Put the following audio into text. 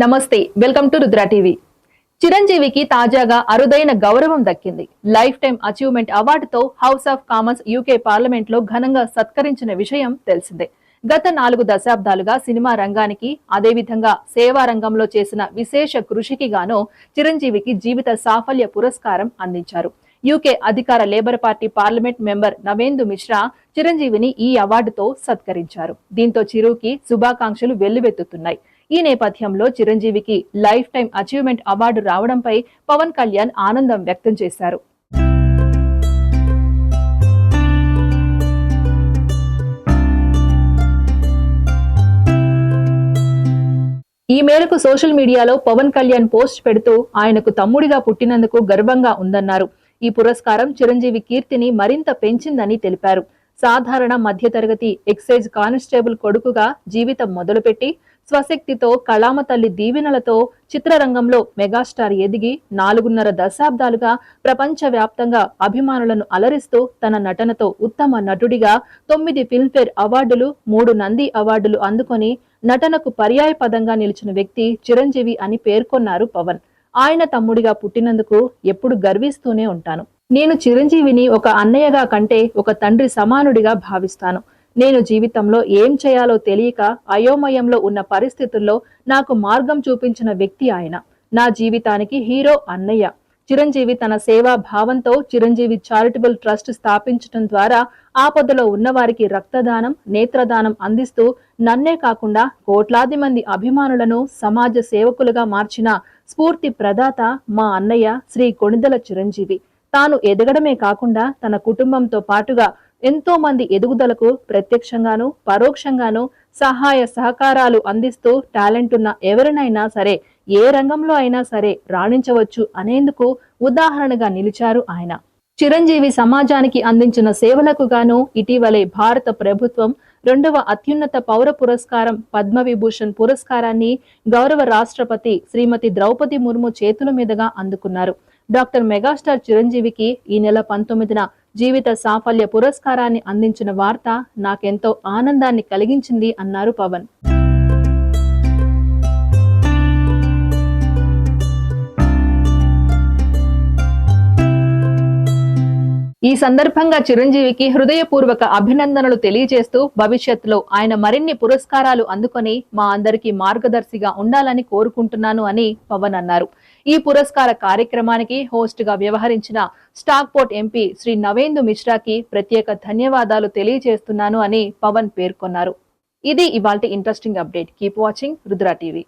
నమస్తే welcome to Rudra TV. చిరంజీవికి తాజాగా అరుదైన గౌరవం దక్కింది. లైఫ్ టైం అచీవ్మెంట్ అవార్డుతో హౌస్ ఆఫ్ కామన్స్ యూకే పార్లమెంట్లో ఘనంగా సత్కరించిన విషయం తెలిసిందే. గత నాలుగు దశాబ్దాలుగా సినిమా రంగానికి అదేవిధంగా సేవా రంగంలో చేసిన విశేష కృషికి గాను చిరంజీవికి జీవిత సాఫల్య పురస్కారం అందించారు. యూకే అధికార Labour Party parliament member Navendu Mishra చిరంజీవిని ఈ అవార్డుతో సత్కరించారు. దీంతో చిరుకి శుభాకాంక్షలు వెల్లువెత్తుతున్నాయి. ఈ నేపథ్యంలో చిరంజీవికి లైఫ్ టైం అచీవ్మెంట్ అవార్డు రావడంపై పవన్ కళ్యాణ్ ఆనందం వ్యక్తం చేశారు. ఈ మేరకు సోషల్ మీడియాలో పవన్ కళ్యాణ్ పోస్ట్ పెడుతూ ఆయనకు తమ్ముడిగా పుట్టినందుకు గర్వంగా ఉందన్నారు. ఈ పురస్కారం చిరంజీవి కీర్తిని మరింత పెంచిందని తెలిపారు. సాధారణ మధ్యతరగతి ఎక్సైజ్ కానిస్టేబుల్ కొడుకుగా జీవితం మొదలుపెట్టి స్వశక్తితో కళామ తల్లి దీవెనలతో చిత్రరంగంలో మెగాస్టార్ ఎదిగి నాలుగున్నర దశాబ్దాలుగా ప్రపంచవ్యాప్తంగా అభిమానులను అలరిస్తూ తన నటనతో ఉత్తమ నటుడిగా తొమ్మిది ఫిల్మ్ఫేర్ అవార్డులు మూడు నంది అవార్డులు అందుకొని నటనకు పర్యాయ పదంగా నిలిచిన వ్యక్తి చిరంజీవి అని పేర్కొన్నారు పవన్. ఆయన తమ్ముడిగా పుట్టినందుకు ఎప్పుడు గర్విస్తూనే ఉంటాను. నేను చిరంజీవిని ఒక అన్నయ్యగా కంటే ఒక తండ్రి సమానుడిగా భావిస్తాను. నేను జీవితంలో ఏం చేయాలో తెలియక అయోమయంలో ఉన్న పరిస్థితుల్లో నాకు మార్గం చూపించిన వ్యక్తి ఆయన. నా జీవితానికి హీరో అన్నయ్య. చిరంజీవి తన సేవా భావంతో చిరంజీవి చారిటబుల్ ట్రస్ట్ స్థాపించడం ద్వారా ఆపదలో ఉన్నవారికి రక్తదానం నేత్రదానం అందిస్తూ నన్నే కాకుండా కోట్లాది మంది అభిమానులను సమాజ సేవకులుగా మార్చిన స్ఫూర్తి ప్రదాత మా అన్నయ్య శ్రీ కొణిదల చిరంజీవి. తాను ఎదగడమే కాకుండా తన కుటుంబంతో పాటుగా ఎంతో మంది ఎదుగుదలకు ప్రత్యక్షంగాను పరోక్షంగాను సహాయ సహకారాలు అందిస్తూ టాలెంట్ ఉన్న ఎవరినైనా సరే ఏ రంగంలో అయినా సరే రాణించవచ్చు అనేందుకు ఉదాహరణగా నిలిచారు ఆయన. చిరంజీవి సమాజానికి అందించిన సేవలకు గాను ఇటీవలే భారత ప్రభుత్వం రెండవ అత్యున్నత పౌర పురస్కారం పద్మవిభూషణ్ పురస్కారాన్ని గౌరవ రాష్ట్రపతి శ్రీమతి ద్రౌపది ముర్ము చేతుల మీదుగా అందుకున్నారు. డాక్టర్ మెగాస్టార్ చిరంజీవికి ఈ నెల పంతొమ్మిదిన జీవిత సాఫల్య పురస్కారాన్ని అందించిన వార్త నాకెంతో ఆనందాన్ని కలిగించింది అన్నారు పవన్. ఈ సందర్భంగా చిరంజీవికి హృదయపూర్వక అభినందనలు తెలియజేస్తూ భవిష్యత్తులో ఆయన మరిన్ని పురస్కారాలు అందుకొని మా అందరికీ మార్గదర్శిగా ఉండాలని కోరుకుంటున్నాను అని పవన్ అన్నారు. ఈ పురస్కార కార్యక్రమానికి హోస్ట్గా వ్యవహరించిన Stockport MP Shri Navendu మిశ్రాకి ప్రత్యేక ధన్యవాదాలు తెలియజేస్తున్నాను అని పవన్ పేర్కొన్నారు. ఇది ఇవాల్టి interesting update. Keep watching Rudra TV.